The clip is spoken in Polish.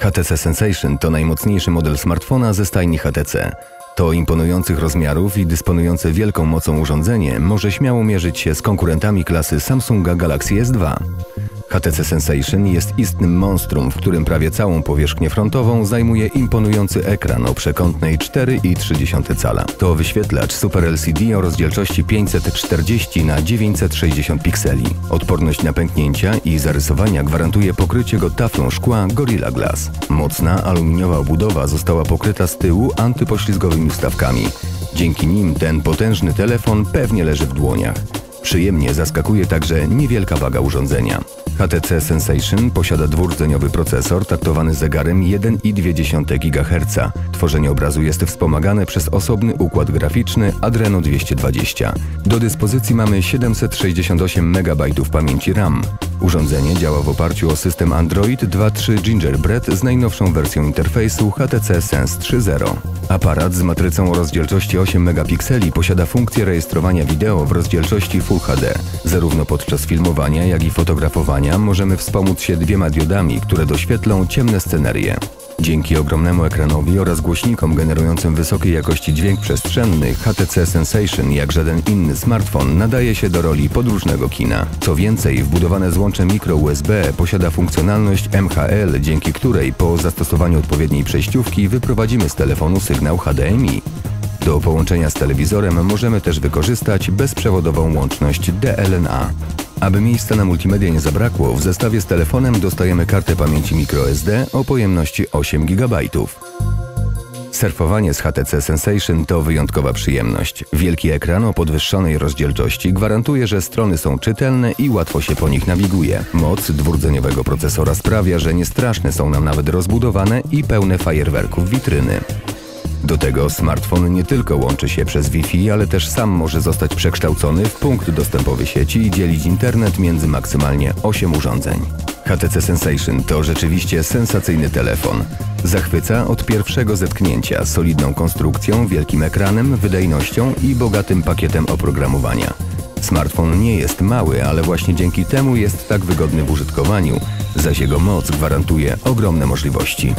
HTC Sensation to najmocniejszy model smartfona ze stajni HTC. To imponujących rozmiarów i dysponujące wielką mocą urządzenie może śmiało mierzyć się z konkurentami klasy Samsunga Galaxy S2. HTC Sensation jest istnym monstrum, w którym prawie całą powierzchnię frontową zajmuje imponujący ekran o przekątnej 4,3 cala. To wyświetlacz Super LCD o rozdzielczości 540 na 960 pikseli. Odporność na pęknięcia i zarysowania gwarantuje pokrycie go taflą szkła Gorilla Glass. Mocna aluminiowa obudowa została pokryta z tyłu antypoślizgowymi wstawkami. Dzięki nim ten potężny telefon pewnie leży w dłoniach. Przyjemnie zaskakuje także niewielka waga urządzenia. HTC Sensation posiada dwurdzeniowy procesor taktowany zegarem 1,2 GHz. Tworzenie obrazu jest wspomagane przez osobny układ graficzny Adreno 220. Do dyspozycji mamy 768 MB pamięci RAM. Urządzenie działa w oparciu o system Android 2.3 Gingerbread z najnowszą wersją interfejsu HTC Sense 3.0. Aparat z matrycą o rozdzielczości 8 megapikseli posiada funkcję rejestrowania wideo w rozdzielczości Full HD. Zarówno podczas filmowania, jak i fotografowania możemy wspomóc się dwiema diodami, które doświetlą ciemne scenerie. Dzięki ogromnemu ekranowi oraz głośnikom generującym wysokiej jakości dźwięk przestrzenny, HTC Sensation jak żaden inny smartfon nadaje się do roli podróżnego kina. Co więcej, wbudowane złącze mikro USB posiada funkcjonalność MHL, dzięki której po zastosowaniu odpowiedniej przejściówki wyprowadzimy z telefonu sygnał HDMI. Do połączenia z telewizorem możemy też wykorzystać bezprzewodową łączność DLNA. Aby miejsca na multimedia nie zabrakło, w zestawie z telefonem dostajemy kartę pamięci microSD o pojemności 8 GB. Surfowanie z HTC Sensation to wyjątkowa przyjemność. Wielki ekran o podwyższonej rozdzielczości gwarantuje, że strony są czytelne i łatwo się po nich nawiguje. Moc dwurdzeniowego procesora sprawia, że niestraszne są nam nawet rozbudowane i pełne fajerwerków witryny. Do tego smartfon nie tylko łączy się przez Wi-Fi, ale też sam może zostać przekształcony w punkt dostępowy sieci i dzielić internet między maksymalnie 8 urządzeń. HTC Sensation to rzeczywiście sensacyjny telefon. Zachwyca od pierwszego zetknięcia solidną konstrukcją, wielkim ekranem, wydajnością i bogatym pakietem oprogramowania. Smartfon nie jest mały, ale właśnie dzięki temu jest tak wygodny w użytkowaniu, zaś jego moc gwarantuje ogromne możliwości.